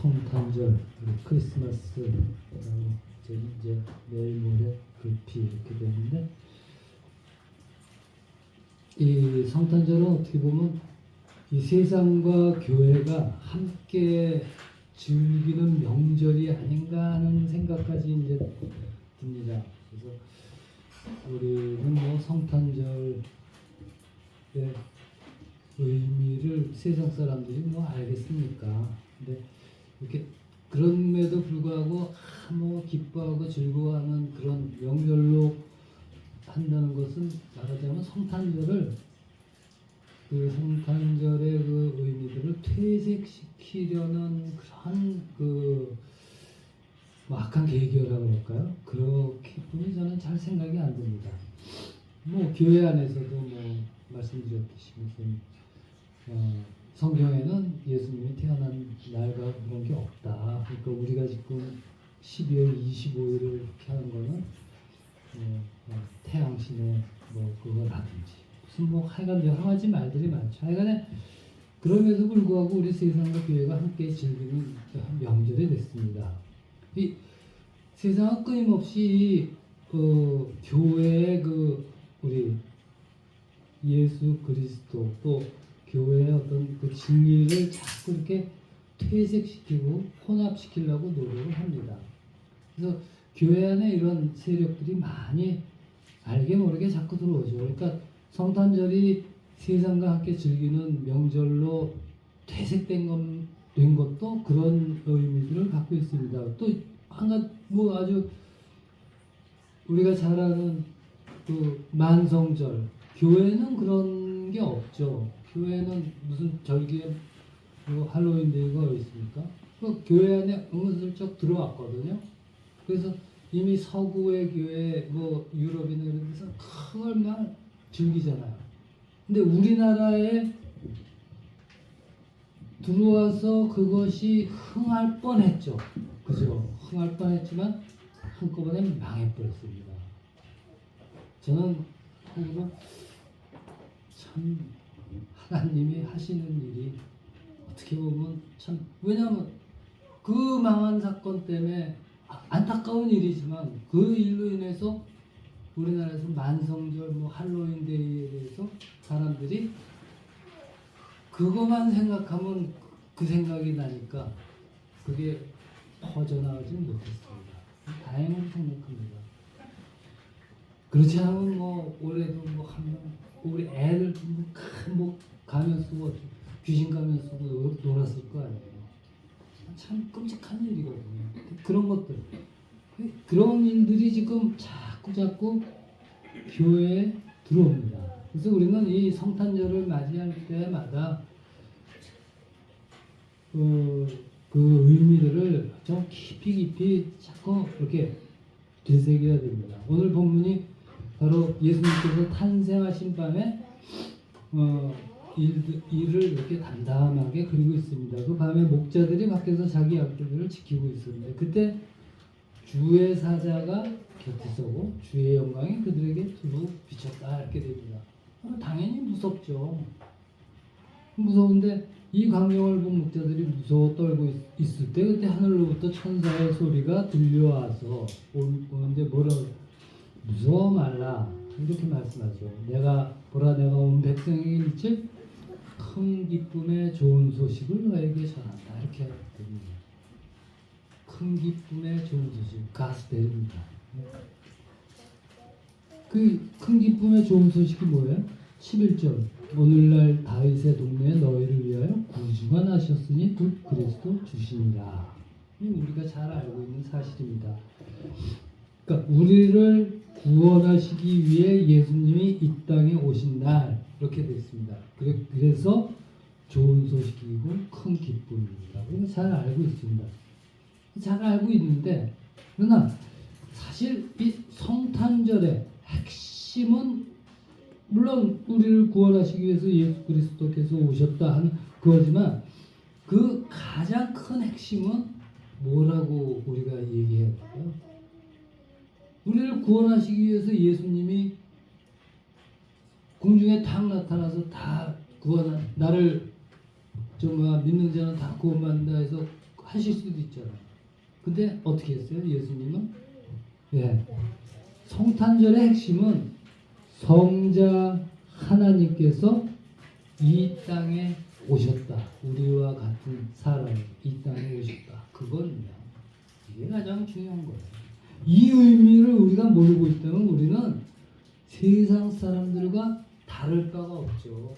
성탄절 그리고 크리스마스라고 이제, 이제 내일 모레 불피 이렇게 되는데 이 성탄절은 어떻게 보면 이 세상과 교회가 함께 즐기는 명절이 아닌가 하는 생각까지 이제 듭니다. 그래서 우리는 뭐 성탄절의 의미를 세상 사람들이 뭐 알겠습니까? 근데 이렇게 그럼에도 불구하고 아, 뭐 기뻐하고 즐거워하는 그런 명절로 한다는 것은 말하자면 성탄절을 그 성탄절의 그 의미들을 퇴색시키려는 그런 그 막한 계기라고 그럴까요? 그렇게 뿐이 저는 잘 생각이 안 듭니다. 뭐 교회 안에서도 뭐 말씀드렸듯이 무슨 어, 성경에는 예수님이 태어난 날과 그런 게 없다. 그러니까 우리가 지금 12월 25일을 이렇게 하는 거는 어, 어, 태양신의 뭐 그거라든지 무슨 뭐 하여간 여러 가지 말들이 많죠. 하여간에 그럼에도 불구하고 우리 세상과 교회가 함께 즐기는 명절이 됐습니다. 이 세상은 끊임없이 그 교회의 그 우리 예수 그리스도 또 교회의 어떤 그 진리를 자꾸 이렇게 퇴색시키고 혼합시키려고 노력을 합니다. 그래서 교회 안에 이런 세력들이 많이 알게 모르게 자꾸 들어오죠. 그러니까 성탄절이 세상과 함께 즐기는 명절로 퇴색된 것, 된 것도 그런 의미들을 갖고 있습니다. 또 한가 뭐 아주 우리가 잘 아는 그 만성절 교회는 그런 게 없죠. 교회는 무슨 절기에 뭐 할로윈 데이가 어디 있습니까? 그 교회 안에 은근슬쩍 들어왔거든요. 그래서 이미 서구의 교회 뭐 유럽이나 이런 데서 그걸 막 즐기잖아요. 근데 우리나라에 들어와서 그것이 흥할 뻔했죠. 그죠? 흥할 뻔했지만 한꺼번에 망해버렸습니다. 저는 그리고 참 하나님이 하시는 일이 어떻게 보면 참 왜냐하면 그 망한 사건 때문에 아- 안타까운 일이지만 그 일로 인해서 우리나라에서 만성절 뭐 할로윈 데이에 대해서 사람들이 그것만 생각하면 그 생각이 나니까 그게 퍼져나가지 못했습니다. 다행으로 생각합니다. 그렇지 않으면 뭐 올해도 뭐 하면 우리 애들 뭐큰뭐 가면 쓰고 귀신 가면 쓰고 놀- 놀았을 거 아니에요. 참 끔찍한 일이거든요. 그런 것들 그런 일들이 지금 자꾸 자꾸 교회에 들어옵니다. 그래서 우리는 이 성탄절을 맞이할 때마다 그, 그 의미들을 좀 깊이 깊이 자꾸 이렇게 되새겨야 됩니다. 오늘 본문이 바로 예수님께서 탄생하신 밤에 어, 일, 일을 이렇게 담담하게 그리고 있습니다. 그 밤에 목자들이 밖에서 자기 양떼들을 지키고 있었는데 그때 주의 사자가 곁에 서고 주의 영광이 그들에게 두루 비쳤다 이렇게 됩니다. 어, 당연히 무섭죠. 무서운데 이 광경을 본 목자들이 무서워 떨고 있, 있을 때 그때 하늘로부터 천사의 소리가 들려와서 오- 오는데 뭐라 무서워 말라 이렇게 말씀하죠. 내가 보라 내가 온 백성에게 미칠 큰 기쁨의 좋은 소식을 너에게 전한다 이렇게 됩니다. 큰 기쁨의 좋은 소식 가스펠입니다. 그 큰 기쁨의 좋은 소식이 뭐예요? 11절 오늘날 다윗의 동네에 너희를 위하여 구주가 나셨으니 곧 그리스도 주시니라. 이 우리가 잘 알고 있는 사실입니다. 그러니까 우리를 구원하시기 위해 예수님이 이 땅에 오신 날 이렇게 됐습니다. 그래- 그래서 좋은 소식이고 큰 기쁨입니다. 우리가 잘 알고 있습니다. 잘 알고 있는데 그러나 사실 이 성탄절의 핵심은 물론 우리를 구원하시기 위해서 예수 그리스도께서 오셨다 하는 그거지만 그 가장 큰 핵심은 뭐라고 우리가 얘기해야 될까요? 우리를 구원하시기 위해서 예수님이 공중에 탁 나타나서 다 구원 나를 좀 뭐야, 믿는 자는 다 구원받는다 해서 하실 수도 있잖아요. 근데 어떻게 했어요? 예수님은 예. 성탄절의 핵심은 성자 하나님께서 이 땅에 오셨다. 우리와 같은 사람이 이 땅에 오셨다. 그거는요. 이게 가장 중요한 거예요. 이 의미를 우리가 모르고 있다면 우리는 세상 사람들과 다를 바가 없죠.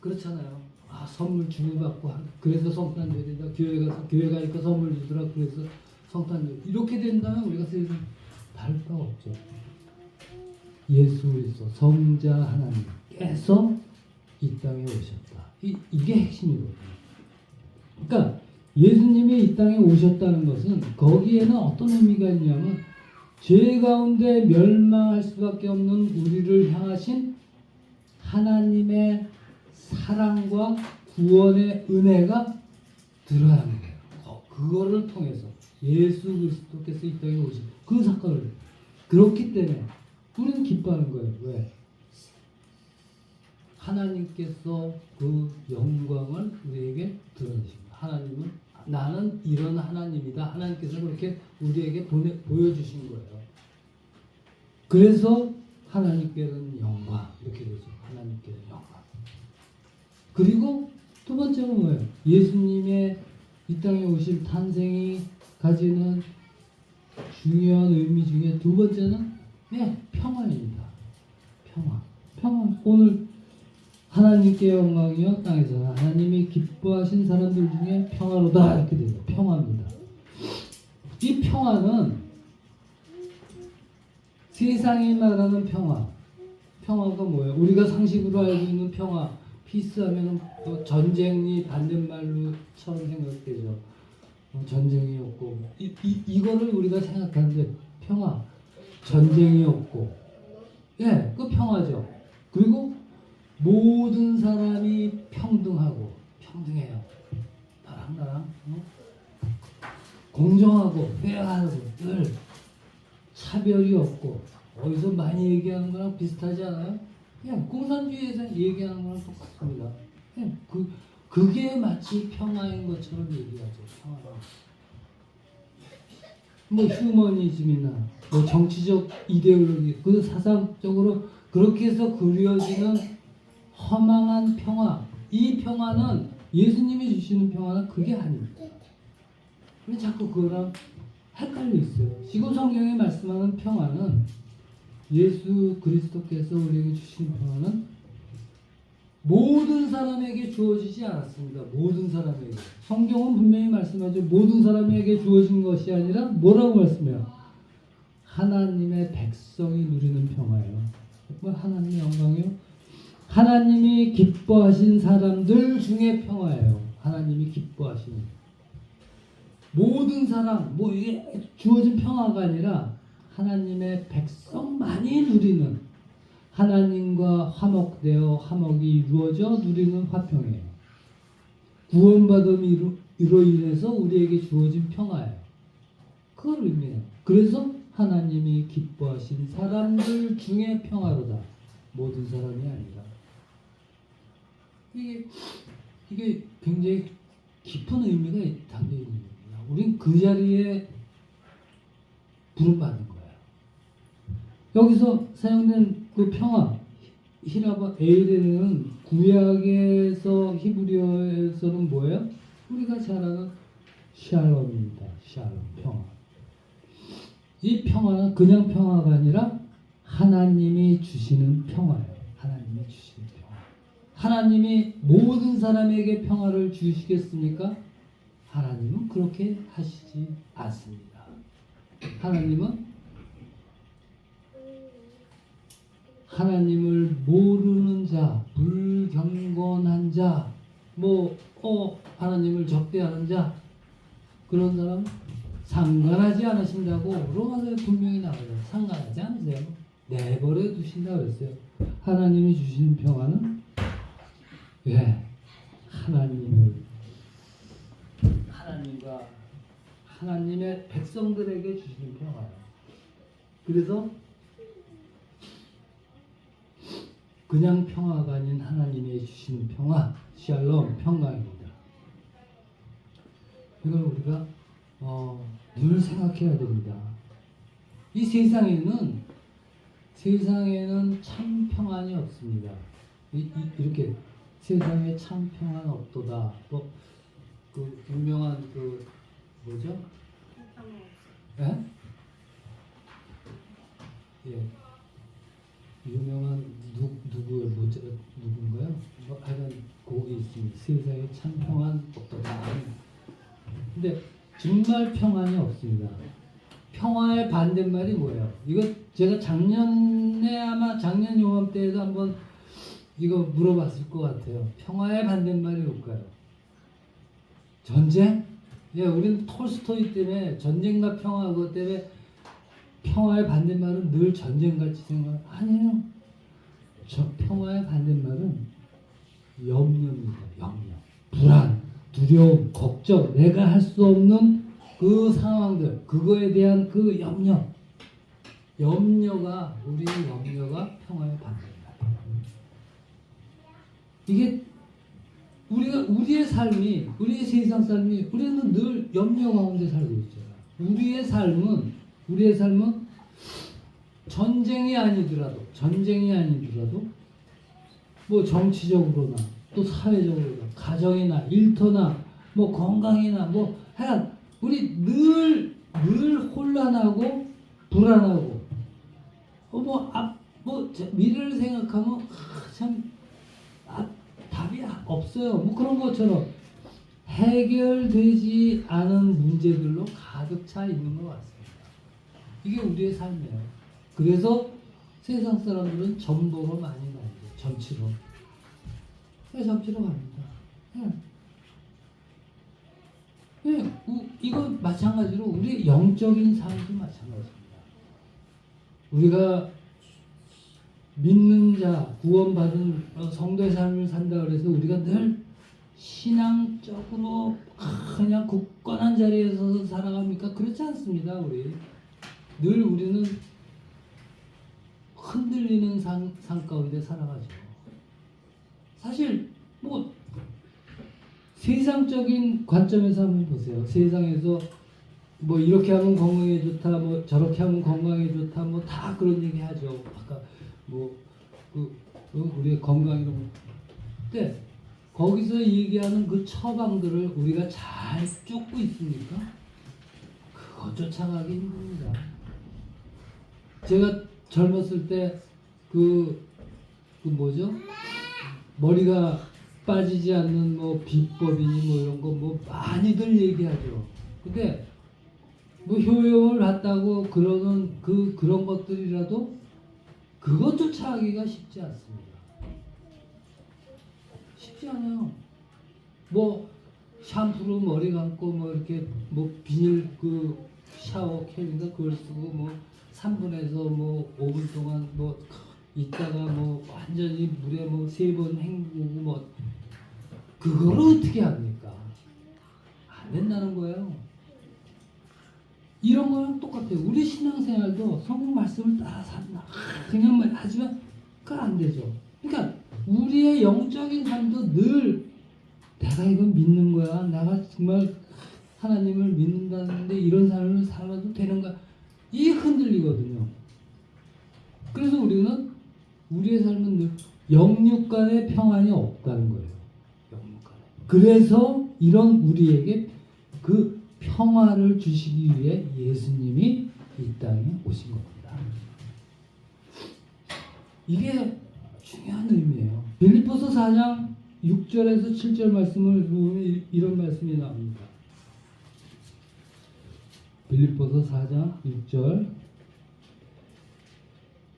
그렇잖아요. 아 선물 주고받고 하- 그래서 성탄 절이다. 교회 가서 교회 가니까 선물 주더라. 그래서 성탄 절 이렇게 된다면 우리가 세상 다를 바가 없죠. 예수 그리스도 성자 하나님께서 이 땅에 오셨다. 이, 이게 핵심이거든요. 그러니까 예수님이 이 땅에 오셨다는 것은 거기에는 어떤 의미가 있냐면 죄 가운데 멸망할 수밖에 없는 우리를 향하신 하나님의 사랑과 구원의 은혜가 드러나는 거예요. 어, 그거를 통해서 예수 그리스도께서 이 땅에 오신 그 사건을 그렇기 때문에 우리는 기뻐하는 거예요. 왜? 하나님께서 그 영광을 우리에게 드러내십니다. 하나님은 나는 이런 하나님이다. 하나님께서 그렇게 우리에게 보내, 보여주신 거예요. 그래서 하나님께는 영광 이렇게 되죠. 하나님께는 영광. 그리고 두 번째는 뭐예요? 예수님의 이 땅에 오실 탄생이 가지는 중요한 의미 중에 두 번째는 네, 평화입니다. 평화. 평화. 오늘 하나님께 영광이요 땅에서 하나님이 기뻐하신 사람들 중에 평화로다 이렇게 돼요. 평화입니다. 이 평화는 세상이 말하는 평화. 평화가 뭐예요? 우리가 상식으로 알고 있는 평화. 피스하면 또 전쟁이 반대말로처럼 생각되죠. 어, 전쟁이 없고 이, 이, 이거를 우리가 생각하는데 평화, 전쟁이 없고 예, 그 평화죠. 그리고 모든 사람이 평등하고 평등해요. 나랑 나랑 어? 공정하고 페어하고 늘 차별이 없고 어디서 많이 얘기하는 거랑 비슷하지 않아요? 그냥 공산주의에서 얘기하는 거랑 똑같습니다. 그 그게 마치 평화인 것처럼 얘기하죠. 평화가. 뭐 휴머니즘이나 뭐 정치적 이데올로기 그 사상적으로 그렇게 해서 그려지는 허망한 평화 이 평화는 예수님이 주시는 평화는 그게 아닙니다. 왜 자꾸 그거랑 헷갈려 있어요. 지금 성경에 말씀하는 평화는 예수 그리스도께서 우리에게 주신 평화는 모든 사람에게 주어지지 않았습니다. 모든 사람에게. 성경은 분명히 말씀하죠. 모든 사람에게 주어진 것이 아니라 뭐라고 말씀해요? 하나님의 백성이 누리는 평화예요. 뭐 하나님의 영광이요? 하나님이 기뻐하신 사람들 중에 평화예요. 하나님이 기뻐하시는. 모든 사람, 뭐 이게 주어진 평화가 아니라 하나님의 백성만이 누리는 하나님과 화목되어 화목이 이루어져 누리는 화평이에요. 구원받음으로 인해서 우리에게 주어진 평화예요. 그걸 의미해요. 그래서 하나님이 기뻐하신 사람들 중에 평화로다. 모든 사람이 아니라. 이게 이게 굉장히 깊은 의미가 담겨 있는 겁니다. 우린 그 자리에 부름받은 거예요. 여기서 사용된 그 평화, 히라바 에이레는 구약에서 히브리어에서는 뭐예요? 우리가 잘 아는 샬롬입니다. 샬롬, 평화. 이 평화는 그냥 평화가 아니라 하나님이 주시는 평화예요. 하나님이 주시는 평화. 하나님이 모든 사람에게 평화를 주시겠습니까? 하나님은 그렇게 하시지 않습니다. 하나님은 하나님을 모르는 자, 불경건한 자, 뭐, 어, 하나님을 적대하는 자, 그런 사람 상관하지 않으신다고 로마서에 분명히 나와요. 상관하지 않으세요. 내버려 두신다 그랬어요. 하나님이 주시는 평화는 왜 하나님을 하나님과 하나님의 백성들에게 주시는 평화예요. 그래서 그냥 평화가 아닌 하나님이 주시는 평화, 샬롬, 평강입니다. 이걸 우리가 어, 늘 생각해야 됩니다. 이 세상에는 세상에는 참 평안이 없습니다. 이, 이, 이렇게 세상에 참 평안 없도다. 뭐그 유명한 그 뭐죠? 예? 예. 유명한 누 누구의 뭐죠? 누군가요? 뭐 하여간 곡이 있습니다. 세상에 참 평안 없도다. 근데 정말 평안이 없습니다. 평화의 반대말이 뭐예요? 이거 제가 작년에 아마 작년 요맘때에도 한번 이거 물어봤을 것 같아요. 평화의 반대말이 뭘까요? 전쟁? 예, 우리는 톨스토이 때문에 전쟁과 평화 그것 때문에 평화의 반대말은 늘 전쟁같이 생각. 아니에요. 저 평화의 반대말은 염려입니다. 염려, 불안, 두려움, 걱정, 내가 할 수 없는 그 상황들, 그거에 대한 그 염려, 염려가 우리 염려가 평화의 반대입니다. 이게 우리가 우리의 삶이 우리의 세상 삶이 우리는 늘 염려 가운데 살고 있어요. 우리의 삶은 우리의 삶은 전쟁이 아니더라도 전쟁이 아니더라도 뭐 정치적으로나 또 사회적으로나 가정이나 일터나 뭐 건강이나 뭐 하여간 우리 늘늘 혼란하고 불안하고 어뭐앞뭐 미래를 생각하면 아, 참 아, 답이 없어요. 뭐 그런 것처럼 해결되지 않은 문제들로 가득 차 있는 것 같습니다. 이게 우리의 삶이에요. 그래서 세상 사람들은 전보로 많이 가죠. 점치로. 네, 점치로 갑니다. 네. 네, 우- 이거 마찬가지로 우리 영적인 삶도 마찬가지입니다. 우리가 믿는 자, 구원받은 어, 성도의 삶을 산다 그래서 우리가 늘 신앙적으로 아, 그냥 굳건한 자리에서 살아갑니까? 그렇지 않습니다, 우리. 늘 우리는 흔들리는 상, 상 가운데 살아가죠. 사실 뭐 세상적인 관점에서 한번 보세요. 세상에서 뭐 이렇게 하면 건강에 좋다, 뭐 저렇게 하면 건강에 좋다, 뭐 다 그런 얘기 하죠. 아까 뭐그 우리의 건강 이런 거. 근데 거기서 얘기하는 그 처방들을 우리가 잘 쫓고 있습니까? 그거 쫓아가기 힘듭니다. 제가 젊었을 때 그 그 뭐죠? 머리가 빠지지 않는 뭐 비법이니 뭐 이런 거 뭐 많이들 얘기하죠. 근데 뭐 효용을 봤다고 그러는 그 그런 것들이라도 그것 쫓아가기가 쉽지 않습니다. 쉽지 않아요. 뭐 샴푸로 머리 감고 뭐 이렇게 뭐 비닐 그 샤워 캡인가 그걸 쓰고 뭐 3분에서 뭐 5분 동안 뭐 있다가 뭐 완전히 물에 뭐 세 번 헹구고 뭐 그거를 어떻게 합니까? 안 된다는 거예요. 이런 거랑 똑같아요. 우리 신앙생활도 성경 말씀을 따라 산다. 그냥만 하지만 그건 안 되죠. 그러니까 우리의 영적인 삶도 늘 내가 이건 믿는 거야. 내가 정말 하나님을 믿는다는데 이런 삶을 살아도 되는가? 이 흔들리거든요. 그래서 우리는 우리의 삶은 늘 영육 간의 평안이 없다는 거예요. 영육 간에. 그래서 이런 우리에게 그 평화를 주시기 위해 예수님이 이 땅에 오신 겁니다. 이게 중요한 의미예요. 빌립보서 4장 6절에서 7절 말씀을 보면 이- 이런 말씀이 나옵니다. 빌립보서 4장 6절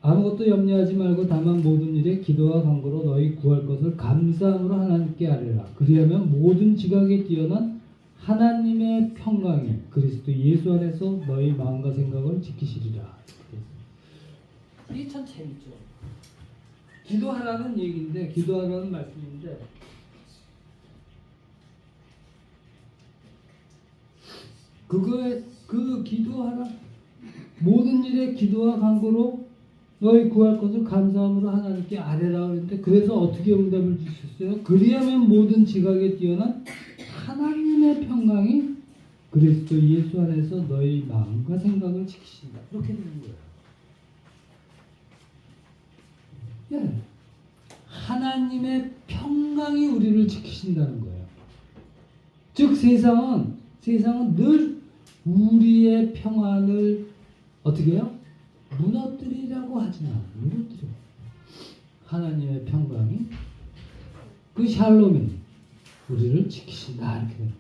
아무것도 염려하지 말고 다만 모든 일에 기도와 간구로 너희 구할 것을 감사함으로 하나님께 아뢰라. 그리하면 모든 지각에 뛰어난 하나님의 평강에 그리스도 예수 안에서 너희 마음과 생각을 지키시리라. 이게 참 재밌죠. 기도하라는 얘기인데 기도하라는 말씀인데 그거에 그 기도하라 모든 일에 기도와 간구로 너희 구할 것을 감사함으로 하나님께 아뢰라 그랬는데 그래서 어떻게 응답을 주셨어요? 그리하면 모든 지각에 뛰어난 하나님의 평강이 그리스도 예수 안에서 너희 마음과 생각을 지키신다. 이렇게 되는 거예요. 예. 하나님의 평강이 우리를 지키신다는 거예요. 즉 세상은 세상은 늘 우리의 평안을 어떻게 해요? 무너뜨리라고 하지 않아. 무너뜨려. 하나님의 평강이 그 샬롬이 우리를 지키신다 이렇게.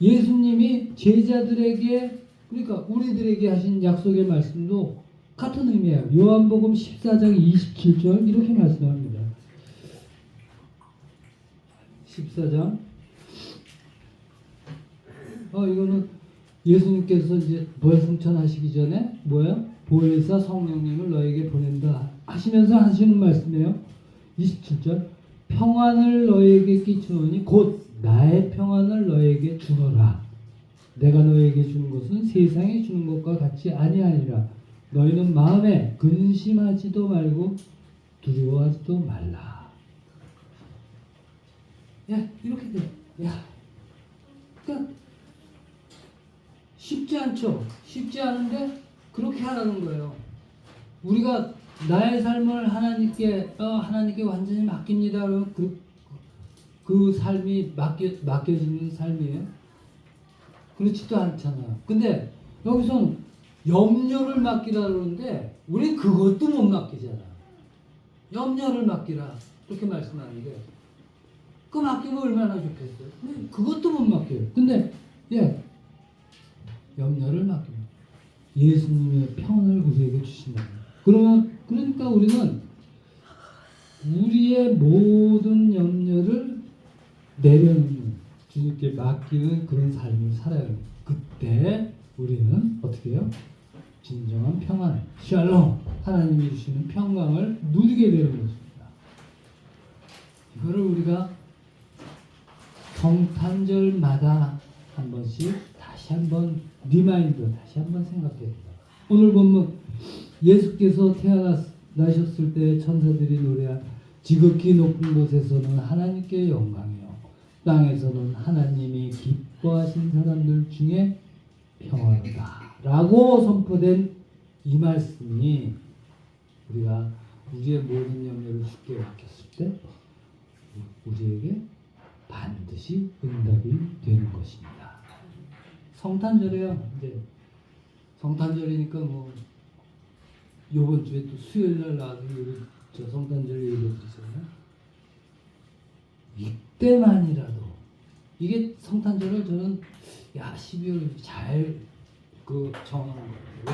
예수님이 제자들에게 그러니까 우리들에게 하신 약속의 말씀도 같은 의미예요. 요한복음 14장 27절 이렇게 말씀합니다. 14장 어 이거는 예수님께서 이제 부활 승천하시기 전에 뭐야? 보혜사 성령님을 너에게 보낸다 하시면서 하시는 말씀이에요. 27절 평안을 너에게 끼치노니 곧 나의 평안을 너에게 주노라. 내가 너에게 주는 것은 세상이 주는 것과 같이 아니하니라. 너희는 마음에 근심하지도 말고 두려워하지도 말라. 야 이렇게 돼. 야, 그러니까 쉽지 않죠. 쉽지 않은데 그렇게 하라는 거예요. 우리가 나의 삶을 하나님께 어, 하나님께 완전히 맡깁니다. 그러면 그, 그 삶이 맡겨 맡겨지는 삶이에요. 그렇지도 않잖아요. 근데 여기서는 염려를 맡기라 그러는데 우리 그것도 못 맡기잖아. 염려를 맡기라 이렇게 말씀하는데 그 맡기면 얼마나 좋겠어요. 근데 그것도 못 맡겨요. 근데 예 염려를 맡기면 예수님의 평안을 우리에게 주신다. 그러면 그러니까 우리는 우리의 모든 염려를 내려놓는 주님께 맡기는 그런 삶을 살아야 해요. 그때 우리는 어떻게 해요? 진정한 평안, 샬롬, 하나님이 주시는 평강을 누리게 되는 것입니다. 이거를 우리가 성탄절마다 한 번씩 다시 한번 리마인드, 다시 한번 생각해야 됩니다. 오늘 본문 예수께서 태어나셨을 때 천사들이 노래한 지극히 높은 곳에서는 하나님께 영광이요 땅에서는 하나님이 기뻐하신 사람들 중에 평화로다 라고 선포된 이 말씀이 우리가 우리의 모든 염려를 쉽게 맡겼을 때 우리에게 반드시 응답이 되는 것입니다. 성탄절에요. 이제 성탄절이니까 뭐 요번 주에 또 수요일 날 나와서 저 성탄절 얘기해드리잖아요. 이때만이라도 이게 성탄절을 저는 야 12월 잘그 정하는 거예요. 왜?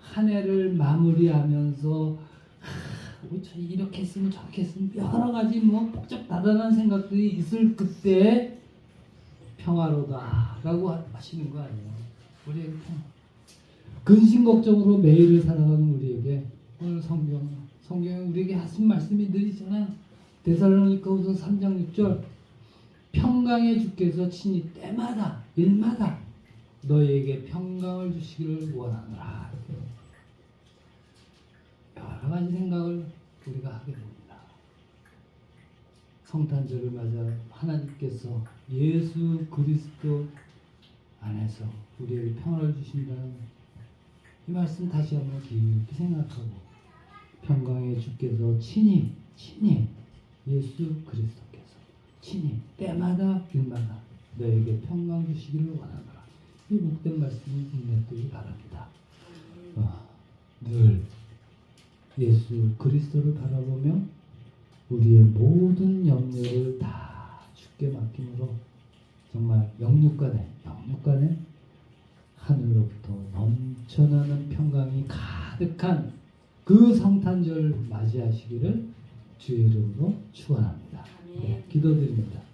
한 해를 마무리하면서 하, 저 이렇게 했으면 저렇게 했으면 여러 가지 뭐 복잡다단한 생각들이 있을 그때 평화로다라고 하시는 거 아니에요? 우리에게. 근심 걱정으로 매일을 살아가는 우리에게 오늘 성경 성경에 우리에게 하신 말씀이 늘 있잖아. 데살로니가후서 3장 6절 평강의 주께서 친히 때마다 일마다 너희에게 평강을 주시기를 원하노라. 여러 가지 생각을 우리가 하게 됩니다. 성탄절을 맞아 하나님께서 예수 그리스도 안에서 우리에게 평화를 주신다는 이 말씀 다시 한번 깊이 생각하고 평강의 주께서 친히 친히 예수 그리스도께서 친히 때마다 일마다 너에게 평강 주시기를 원하노라. 이 목된 말씀을 인내되기 바랍니다. 어, 늘 예수 그리스도를 바라보며 우리의 모든 염려를 다 주께 맡김으로 정말 영육간에 영육간에 하늘로부터 넘쳐나는 평강이 가득한 그 성탄절 맞이하시기를 주의 이름으로 축원합니다. 네, 기도드립니다.